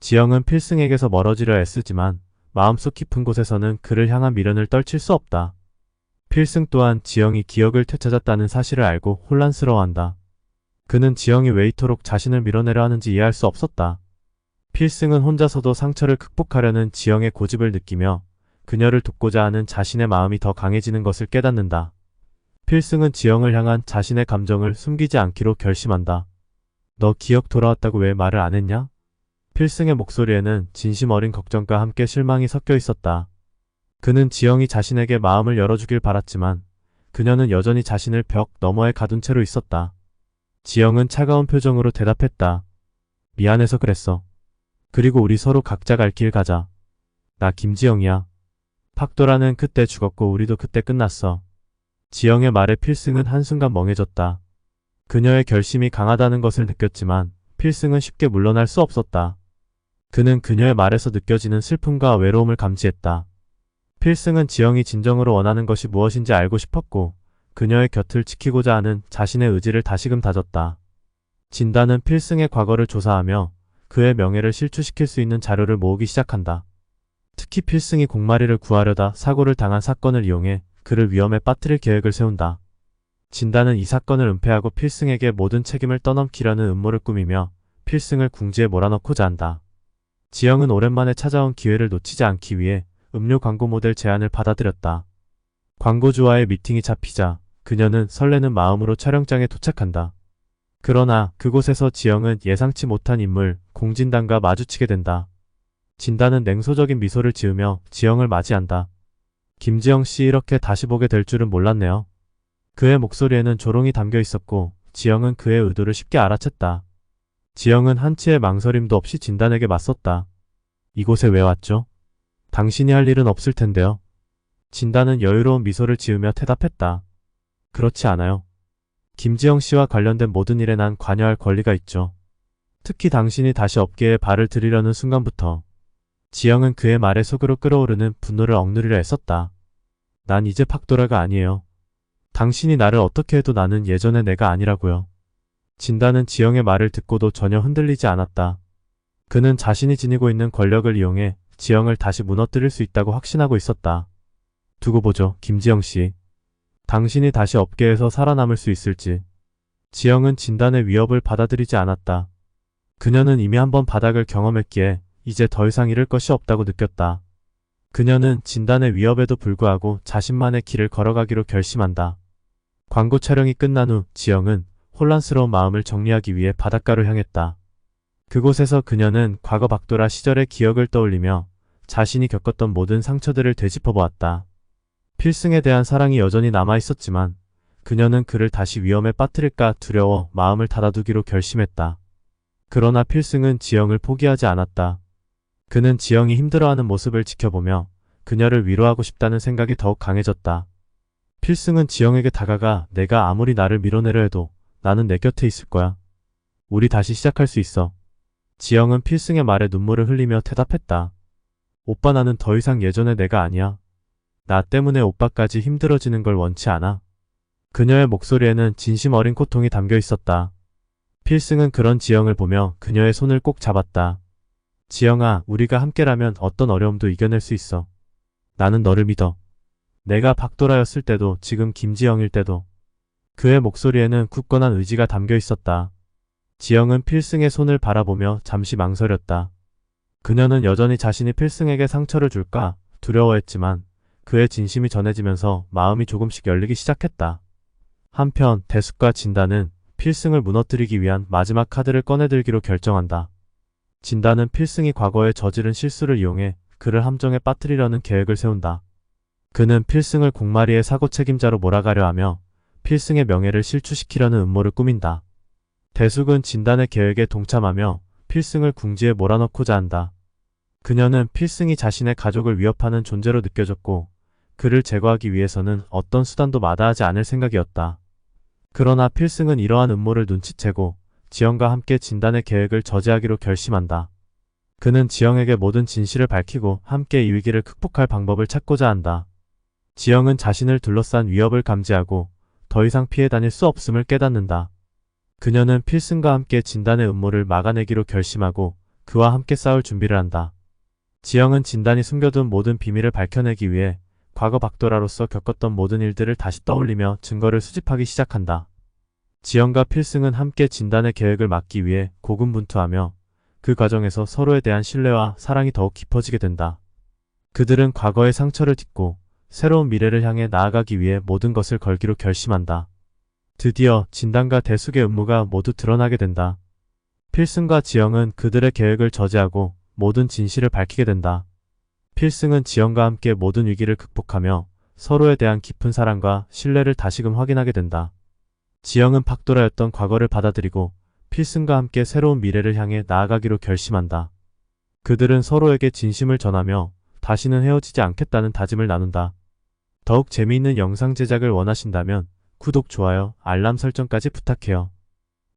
지영은 필승에게서 멀어지려 애쓰지만 마음속 깊은 곳에서는 그를 향한 미련을 떨칠 수 없다. 필승 또한 지영이 기억을 되찾았다는 사실을 알고 혼란스러워한다. 그는 지영이 왜 이토록 자신을 밀어내려 하는지 이해할 수 없었다. 필승은 혼자서도 상처를 극복하려는 지영의 고집을 느끼며 그녀를 돕고자 하는 자신의 마음이 더 강해지는 것을 깨닫는다. 필승은 지영을 향한 자신의 감정을 숨기지 않기로 결심한다. 너 기억 돌아왔다고 왜 말을 안 했냐? 필승의 목소리에는 진심 어린 걱정과 함께 실망이 섞여 있었다. 그는 지영이 자신에게 마음을 열어주길 바랐지만 그녀는 여전히 자신을 벽 너머에 가둔 채로 있었다. 지영은 차가운 표정으로 대답했다. 미안해서 그랬어. 그리고 우리 서로 각자 갈 길 가자. 나 김지영이야. 팍도라는 그때 죽었고 우리도 그때 끝났어. 지영의 말에 필승은 한순간 멍해졌다. 그녀의 결심이 강하다는 것을 느꼈지만 필승은 쉽게 물러날 수 없었다. 그는 그녀의 말에서 느껴지는 슬픔과 외로움을 감지했다. 필승은 지영이 진정으로 원하는 것이 무엇인지 알고 싶었고 그녀의 곁을 지키고자 하는 자신의 의지를 다시금 다졌다. 진단은 필승의 과거를 조사하며 그의 명예를 실추시킬 수 있는 자료를 모으기 시작한다. 특히 필승이 공마리를 구하려다 사고를 당한 사건을 이용해 그를 위험에 빠뜨릴 계획을 세운다. 진단은 이 사건을 은폐하고 필승에게 모든 책임을 떠넘기려는 음모를 꾸미며 필승을 궁지에 몰아넣고자 한다. 지영은 오랜만에 찾아온 기회를 놓치지 않기 위해 음료 광고 모델 제안을 받아들였다. 광고주와의 미팅이 잡히자 그녀는 설레는 마음으로 촬영장에 도착한다. 그러나 그곳에서 지영은 예상치 못한 인물 공진단과 마주치게 된다. 진단은 냉소적인 미소를 지으며 지영을 맞이한다. 김지영 씨 이렇게 다시 보게 될 줄은 몰랐네요. 그의 목소리에는 조롱이 담겨 있었고 지영은 그의 의도를 쉽게 알아챘다. 지영은 한치의 망설임도 없이 진단에게 맞섰다. 이곳에 왜 왔죠? 당신이 할 일은 없을 텐데요. 진단은 여유로운 미소를 지으며 대답했다. 그렇지 않아요. 김지영 씨와 관련된 모든 일에 난 관여할 권리가 있죠. 특히 당신이 다시 업계에 발을 들이려는 순간부터 지영은 그의 말에 속으로 끓어오르는 분노를 억누리려 애썼다. 난 이제 팍도라가 아니에요. 당신이 나를 어떻게 해도 나는 예전의 내가 아니라고요. 진단은 지영의 말을 듣고도 전혀 흔들리지 않았다. 그는 자신이 지니고 있는 권력을 이용해 지영을 다시 무너뜨릴 수 있다고 확신하고 있었다. 두고 보죠, 김지영 씨. 당신이 다시 업계에서 살아남을 수 있을지. 지영은 진단의 위협을 받아들이지 않았다. 그녀는 이미 한번 바닥을 경험했기에 이제 더 이상 잃을 것이 없다고 느꼈다. 그녀는 진단의 위협에도 불구하고 자신만의 길을 걸어가기로 결심한다. 광고 촬영이 끝난 후 지영은 혼란스러운 마음을 정리하기 위해 바닷가로 향했다. 그곳에서 그녀는 과거 박도라 시절의 기억을 떠올리며 자신이 겪었던 모든 상처들을 되짚어보았다. 필승에 대한 사랑이 여전히 남아있었지만 그녀는 그를 다시 위험에 빠뜨릴까 두려워 마음을 닫아두기로 결심했다. 그러나 필승은 지영을 포기하지 않았다. 그는 지영이 힘들어하는 모습을 지켜보며 그녀를 위로하고 싶다는 생각이 더욱 강해졌다. 필승은 지영에게 다가가 내가 아무리 나를 밀어내려 해도 나는 내 곁에 있을 거야. 우리 다시 시작할 수 있어. 지영은 필승의 말에 눈물을 흘리며 대답했다. 오빠 나는 더 이상 예전의 내가 아니야. 나 때문에 오빠까지 힘들어지는 걸 원치 않아. 그녀의 목소리에는 진심 어린 고통이 담겨 있었다. 필승은 그런 지영을 보며 그녀의 손을 꼭 잡았다. 지영아, 우리가 함께라면 어떤 어려움도 이겨낼 수 있어. 나는 너를 믿어. 내가 박도라였을 때도 지금 김지영일 때도 그의 목소리에는 굳건한 의지가 담겨 있었다. 지영은 필승의 손을 바라보며 잠시 망설였다. 그녀는 여전히 자신이 필승에게 상처를 줄까 두려워했지만 그의 진심이 전해지면서 마음이 조금씩 열리기 시작했다. 한편 대숙과 진단은 필승을 무너뜨리기 위한 마지막 카드를 꺼내들기로 결정한다. 진단은 필승이 과거에 저지른 실수를 이용해 그를 함정에 빠뜨리려는 계획을 세운다. 그는 필승을 공마리의 사고 책임자로 몰아가려 하며 필승의 명예를 실추시키려는 음모를 꾸민다. 대숙은 진단의 계획에 동참하며 필승을 궁지에 몰아넣고자 한다. 그녀는 필승이 자신의 가족을 위협하는 존재로 느껴졌고 그를 제거하기 위해서는 어떤 수단도 마다하지 않을 생각이었다. 그러나 필승은 이러한 음모를 눈치채고 지영과 함께 진단의 계획을 저지하기로 결심한다. 그는 지영에게 모든 진실을 밝히고 함께 이 위기를 극복할 방법을 찾고자 한다. 지영은 자신을 둘러싼 위협을 감지하고 더 이상 피해 다닐 수 없음을 깨닫는다. 그녀는 필승과 함께 진단의 음모를 막아내기로 결심하고 그와 함께 싸울 준비를 한다. 지영은 진단이 숨겨둔 모든 비밀을 밝혀내기 위해 과거 박도라로서 겪었던 모든 일들을 다시 떠올리며 증거를 수집하기 시작한다. 지영과 필승은 함께 진단의 계획을 막기 위해 고군분투하며 그 과정에서 서로에 대한 신뢰와 사랑이 더욱 깊어지게 된다. 그들은 과거의 상처를 딛고 새로운 미래를 향해 나아가기 위해 모든 것을 걸기로 결심한다. 드디어 진단과 대숙의 음모가 모두 드러나게 된다. 필승과 지영은 그들의 계획을 저지하고 모든 진실을 밝히게 된다. 필승은 지영과 함께 모든 위기를 극복하며 서로에 대한 깊은 사랑과 신뢰를 다시금 확인하게 된다. 지영은 박도라였던 과거를 받아들이고 필승과 함께 새로운 미래를 향해 나아가기로 결심한다. 그들은 서로에게 진심을 전하며 다시는 헤어지지 않겠다는 다짐을 나눈다. 더욱 재미있는 영상 제작을 원하신다면 구독, 좋아요, 알람 설정까지 부탁해요.